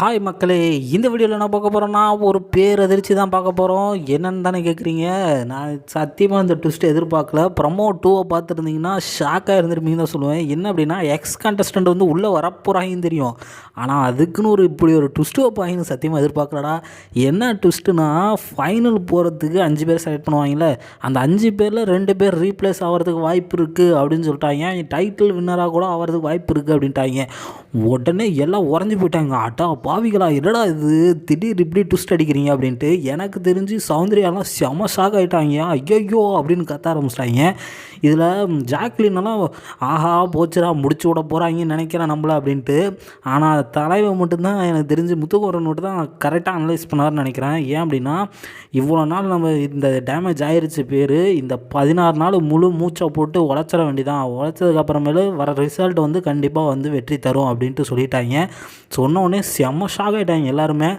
Hi மக்களே இந்த வீடியோவில் என்ன பார்க்க போகிறோன்னா ஒரு பேரதிர்ச்சி தான் பார்க்க போகிறோம் என்னென்னு தானே கேட்குறீங்க நான் சத்தியமாக இந்த ட்விஸ்ட் எதிர்பார்க்கல. ப்ரமோ டூவை பார்த்துருந்தீங்கன்னா ஷாக்காக இருந்திருப்பீங்கன்னு தான் சொல்லுவேன். என்ன அப்படின்னா எக்ஸ் கண்டஸ்டண்ட் வந்து உள்ளே வரப்போகிறாங்கன்னு தெரியும். ஆனால் அதுக்குன்னு ஒரு இப்படி ஒரு ட்விஸ்ட்டு வைப்பாங்கன்னு சத்தியமாக எதிர்பார்க்கலடா. என்ன ட்விஸ்ட்டுனா ஃபைனல் போகிறதுக்கு அஞ்சு பேர் செலக்ட் பண்ணுவாங்கல்ல அந்த அஞ்சு பேரில் ரெண்டு பேர் ரீப்ளேஸ் ஆகிறதுக்கு வாய்ப்பு இருக்குது அப்படின்னு சொல்லிட்டாங்க. டைட்டில் வின்னராக கூட ஆகிறதுக்கு வாய்ப்பு இருக்குது அப்படின்ட்டாங்க. உடனே எல்லாம் உறைஞ்சி போயிட்டாங்க. அட்டா பாவிகளா என்னடா இது? திடீர் இப்படி ட்விஸ்ட் அடிக்கிறீங்க அப்படின்ட்டு எனக்கு தெரிஞ்சு சௌந்தர்யாலாம் செம ஷாக் ஆகிட்டாங்க ஐயோ அப்படின்னு கத்த ஆரம்பிச்சிட்டாங்க. இதில் ஜாக்லின்லாம் ஆஹா போச்சுடா முடிச்சு விட போகிறாங்கன்னு நினைக்கிறேன் நம்மள அப்படின்ட்டு. ஆனால் தலைவன் மட்டும்தான் எனக்கு தெரிஞ்சு முத்துக்கோரன் மட்டும் தான் கரெக்டாக அனலைஸ் பண்ணார்னு நினைக்கிறேன். ஏன் அப்படின்னா இவ்வளோ நாள் நம்ம இந்த டேமேஜ் ஆயிடுச்சு பேர். இந்த பதினாறு நாள் முழு மூச்சை போட்டு உழைச்சிட வேண்டியதான் உழைச்சதுக்கப்புறமேலு வர ரிசல்ட் வந்து கண்டிப்பாக வந்து வெற்றி தரும் அப்படின்ட்டு சொல்லிட்டாங்க. சொன்ன உடனே செம்ம ஷாக் ஆகிட்டாங்க எல்லாருமே.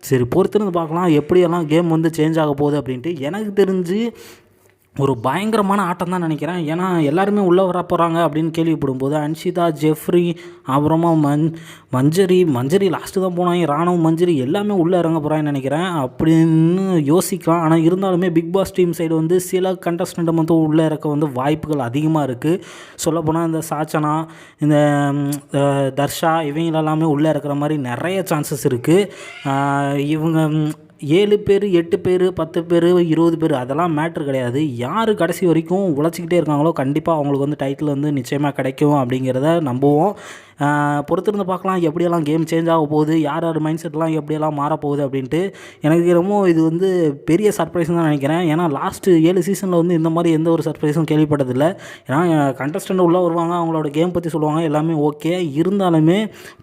சரி பொறுத்திருந்து பார்க்கலாம் எப்படியெல்லாம் கேம் வந்து சேஞ்ச் ஆக போகுது அப்படின்ட்டு எனக்கு தெரிஞ்சு ஒரு பயங்கரமான ஆட்டம் தான் நினைக்கிறேன். ஏன்னா எல்லாருமே உள்ளே வர போகிறாங்க அப்படின்னு கேள்விப்படும்போது அன்ஷிதா ஜெஃப்ரி அப்புறமா மஞ் மஞ்சரி மஞ்சரி லாஸ்ட்டு தான் போனாங்க. ராணுவ மஞ்சரி எல்லாமே உள்ளே இறங்க போகிறாங்கன்னு நினைக்கிறேன். அப்படின்னு யோசிக்கலாம். ஆனால் இருந்தாலுமே பிக் பாஸ் டீம் சைடு வந்து சில கண்டஸ்டண்ட்டை மட்டும் உள்ளே இறக்க வந்து வாய்ப்புகள் அதிகமாக இருக்குது சொல்லப்போனால் இந்த சாச்சனா இந்த தர்ஷா இவங்களெல்லாமே உள்ளே இருக்கிற மாதிரி நிறைய சான்சஸ் இருக்குது இவங்க ஏழு பேர் எட்டு பேர் பத்து பேர் இருபது பேர் அதெல்லாம் மேட்ரு கிடையாது. யார் கடைசி வரைக்கும் உழைச்சிக்கிட்டே இருக்காங்களோ கண்டிப்பாக அவங்களுக்கு வந்து டைட்டில் வந்து நிச்சயமாக கிடைக்கும் அப்படிங்கிறத நம்புவோம். பொறுத்திருந்து பார்க்கலாம். எப்படியெல்லாம் கேம் சேஞ்ச் ஆக போகுது யார் யார் மைண்ட் செட்லாம் எப்படியெல்லாம் மாறப்போகுது அப்படின்ட்டு எனக்கு ரொம்ப இது வந்து பெரிய சர்ப்ரைஸ் தான் நினைக்கிறேன். ஏன்னா லாஸ்ட்டு ஏழு சீசனில் வந்து இந்த மாதிரி எந்த ஒரு சர்ப்ரைஸும் கேள்விப்பட்டதில்லை. ஏன்னா கண்டஸ்டண்ட் உள்ளே வருவாங்க அவங்களோட கேம் பற்றி சொல்லுவாங்க எல்லாமே ஓகே இருந்தாலுமே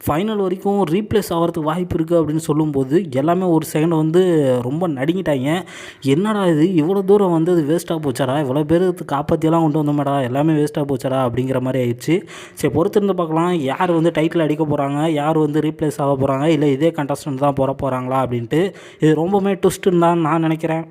ஃபைனல் வரைக்கும் ரீப்ளேஸ் ஆகிறதுக்கு வாய்ப்பு இருக்குது அப்படின்னு சொல்லும்போது எல்லாமே ஒரு செகண்ட் வந்து ரொம்ப நடுங்கிட்டாங்க. என்னடா இது இவ்வளோ தூரம் வந்து அது வேஸ்ட்டாக போச்சாடா? இவ்வளோ பேருக்கு காப்பாற்றியெல்லாம் கொண்டு வந்தோமேடா? எல்லாமே வேஸ்ட்டாக போச்சாடா? அப்படிங்கிற மாதிரி ஆயிடுச்சு. சரி பொறுத்திருந்து பார்க்கலாம். யார் யார் வந்து டைட்டில் அடிக்க போகிறாங்க யார் வந்து ரீப்ளேஸ் ஆக போகிறாங்க இல்லை இதே கண்டஸ்டன்ட் தான் போகிற போகிறாங்களா அப்படின்ட்டு இது ரொம்பவுமே ட்விஸ்ட்டுன்னு தான் நான் நினைக்கிறேன்.